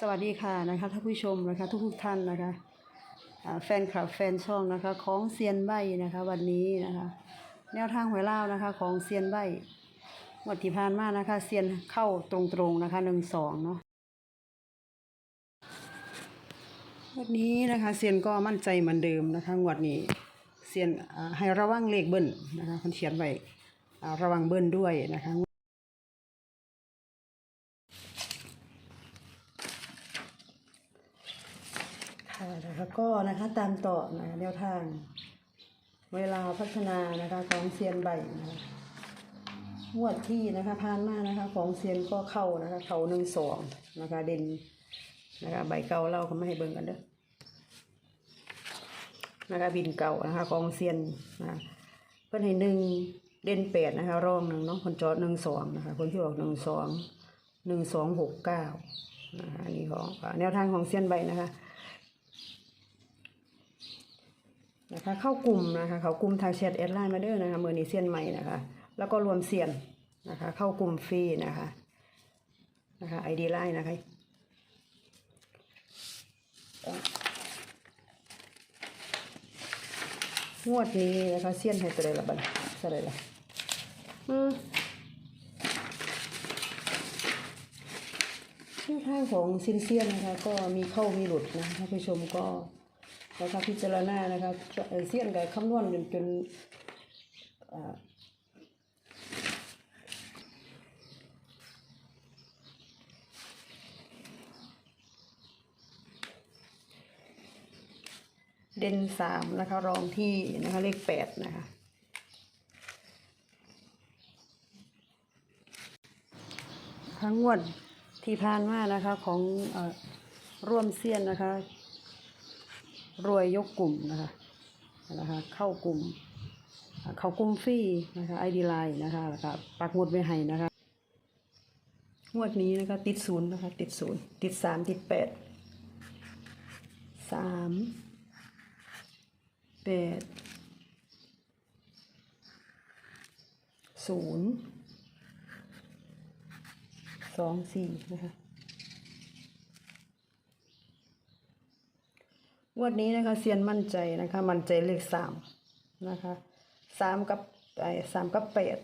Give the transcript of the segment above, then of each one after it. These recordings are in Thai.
สวัสดีค่ะนะคะท่านผู้ชมนะคะทุกทุกๆท่านนะคะแฟนคลับแฟนช่องนะคะของเซียนใบนะคะวันนี้นะคะแนวทางหวยเล่านะคะของเซียนใบงวดที่ผ่านมานะคะเซียนเข้าตรงๆนะคะหนึ่งสองเนาะวันนี้นะคะเซียนก็มั่นใจเหมือนเดิมนะคะงวดนี้เซียนให้ระวังเลขเบิ้ลนะคะคนเขียนไว้ระวังเบิ้ลด้วยนะคะค่ะนะคะ ก็นะคะตามต่อนะแนวทาง เวลาพัฒนานะคะของเซียนใบนะคะงวดที่นะคะผ่านมานะคะของเซียนก็เข้านะคะเขาหนึ่งสองนะคะเด่นนะคะใบเก่าเราก็ไม่ให้เบิ่งกันเด้อนะคะบินเก่านะคะของเซียนนะเพิ่นให้หนึ่งเด่นแปดนะคะรองหนึ่งเนาะคนจอดหนึ่งสองนะคะคนที่ออกหนึ่งสองหนึ่งสองหกเก้านะคะอันนี้ของแนวทางของเซียนใบนะคะ นะคะ เข้ากลุ่มนะคะเขากลุ่มทางแชทแอดไลน์มาเด้อนะคะมือนี้เซียนใหม่นะคะ แล้วก็รวมเซียนนะคะ เข้ากลุ่มฟรีนะคะนะคะไอดีไลน์นะคะงวดนี้นะคะเซียนให้ตัวใดละบัดตัวใดละอืมชื่อทางของซินเซียนนะคะ ก็มีเข้ามีหลุดนะท่านผู้ชมก็ นะคะพิจารณานะคะเอ่อเซียนกับคำนวณจนจนเด่นสามนะคะ รองที่นะคะเลขแปดนะคะครั้งงวดที่ผ่านมานะคะของอร่วมเซียนนะคะ รวยยกกลุ่มนะคะนะคะเข้ากลุ่ม เข้ากลุ่มฟรีนะคะไอดีไลน์นะคะแล้วก็ปักหมุดไว้ให้นะคะงวดนี้นะคะติดศูนย์นะคะติดศูนย์ติดสามติดแปดสามแปดศูนย์สองสี่นะคะ งวดนี้นะคะเซียนมั่นใจนะคะ มั่นใจเลขสามนะคะสามกับไอ้สามกับแปด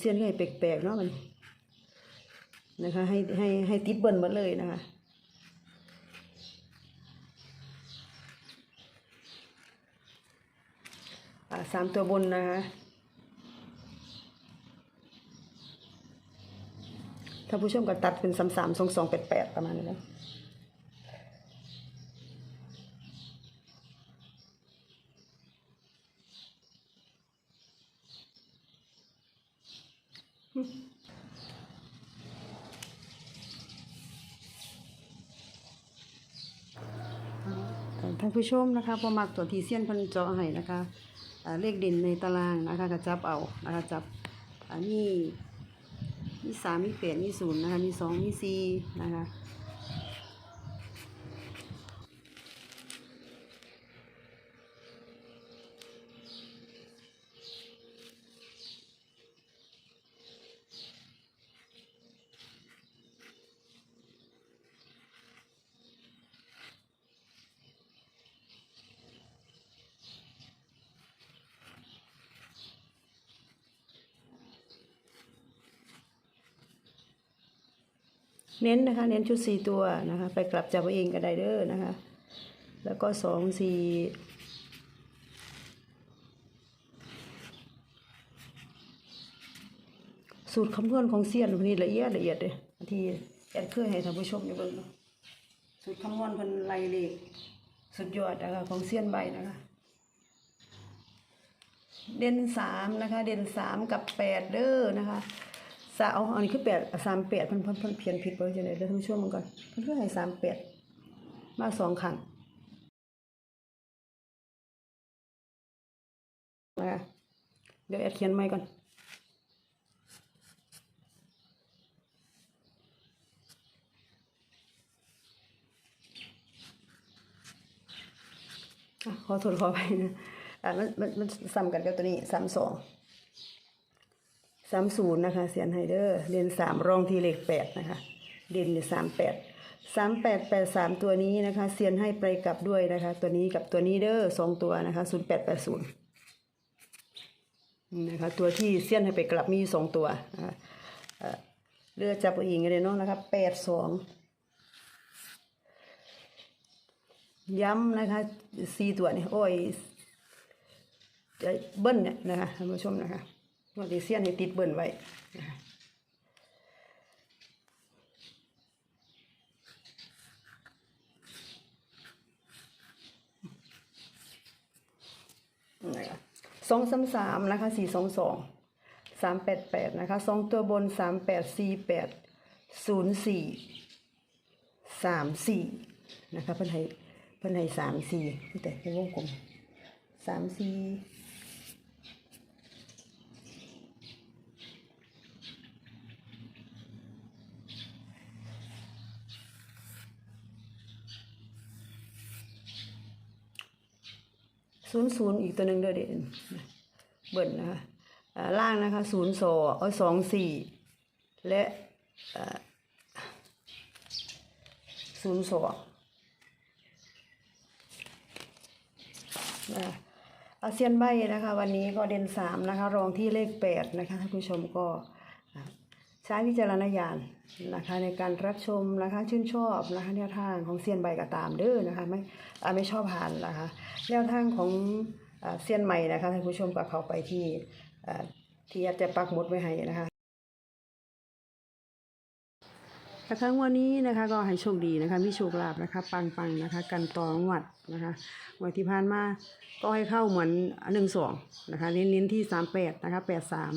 เซียนให้แปลกๆเนาะมัน นะคะ ให้ให้ให้ติดเบิ้ลมดเลยนะคะสามตัวบนนะคะถ้าผู้ชมก็ตัดเป็นสามสามสองสองแปดแปดประมาณนี้นะ ท่านผู้ชมนะคะพอมักตัวทีเซียนพันเจาะให้นะคะเลขเด่นในตารางนะคะก็จับเอานะคะจับอันนี้มีสามมีแปดมีศูนย์นะคะมีสองมีสี่นะคะ เน้นนะคะ เน้นชุดสี่ตัวนะคะ ไปกลับจับเองก็ได้เด้อนะคะ แล้วก็สองสี่สูตรคำนวณของเซียนวันนี้ละเอียดละเอียดเลยที่แอดเคยให้ท่านผู้ชมอยู่เบิ่งเนสูตรคำนวณเพิ่นไล่เลขสุดยอดนะคะของเซียนใบนะคะ เด่นสามนะคะ เด่นสามกับแปดเด้อนะคะ สาวอันนี้คือแปดสามแปดเพิ่นเพิ่นเพิ่มเพียนผิดไปจังได๋เดี๋ยวท่านผู้ชมันก่อนเพิ่นคือให้สามแปดมาสองขันนะคเดี๋ยวแอดเขียนใหม่ก่อนขอโทษขอไปนะอ่ามันมันมันซ้ำกันกับตัวนี้ซ้ำสอง สามศูนย์นะคะ เสียนไฮเดอร์เรียนสามรองที่เลขแปดนะคะ เด่นสามแปดสามแปดแปดสามตัวนี้นะคะเซียนให้ไปกลับด้วยนะคะ ตัวนี้กับตัวนี้เด้อสองตัวนะคะศูนย์แปดแปดศูนย์นะคะตัวที่เซียนให้ไปกลับมีอยู่สองตัวเอ่อเลือกจับอาเองเลยเนาะนะคะแปดสองย้ำนะคะสี่ตัวเนี่ยโอ้ยจะเบิ้ลเนี่ยนะคะท่านผู้ชมนะคะ วันที่เซียนให้ติดเบิ้ลไว้นะคะสองสามสามนะคะสี่สองสองสามแปดแปดนะคะสองตัวบนสามแปดสี่แปดศูนย์สี่สามสี่นะคะเพิ่นให้เพิ่นให้สามสี่แต่ในวงกลมสามสี่ ศูนย์ศูนย์อีกตัวหนึ่งเด้อเด่นเบิ่นนะคะอ่าล่างนะคะศูนย์สองเอาสองสี่และศูนย์สองนะคะอาเซียนใบนะคะ วันนี้ก็เด่นสามนะคะ รองที่เลขแปดนะคะท่านผู้ชมก็ ใช้วิจารณญาณนะคะในการรับชมนะคะชื่นชอบนะคะแนวทางของเซียนใบก็ตามเด้อนะคะไม่อ่าไม่ชอบผ่านนะคะแนวทางของเซียนใหม่นะคะท่านผู้ชมก็เขาไปที่ที่อาจจะปักหมุดไว้ให้นะคะนะคะงวันนี้นะคะก็ให้โชคดีนะคะมีโชคลาภนะคะ ปังปังนะคะ กันต่องวัดนะคะงวันที่ผ่านมาก็ให้เข้าเหมือนหนึ่งสองนะคะเน้นๆที่สามแปดนะคะแปดสาม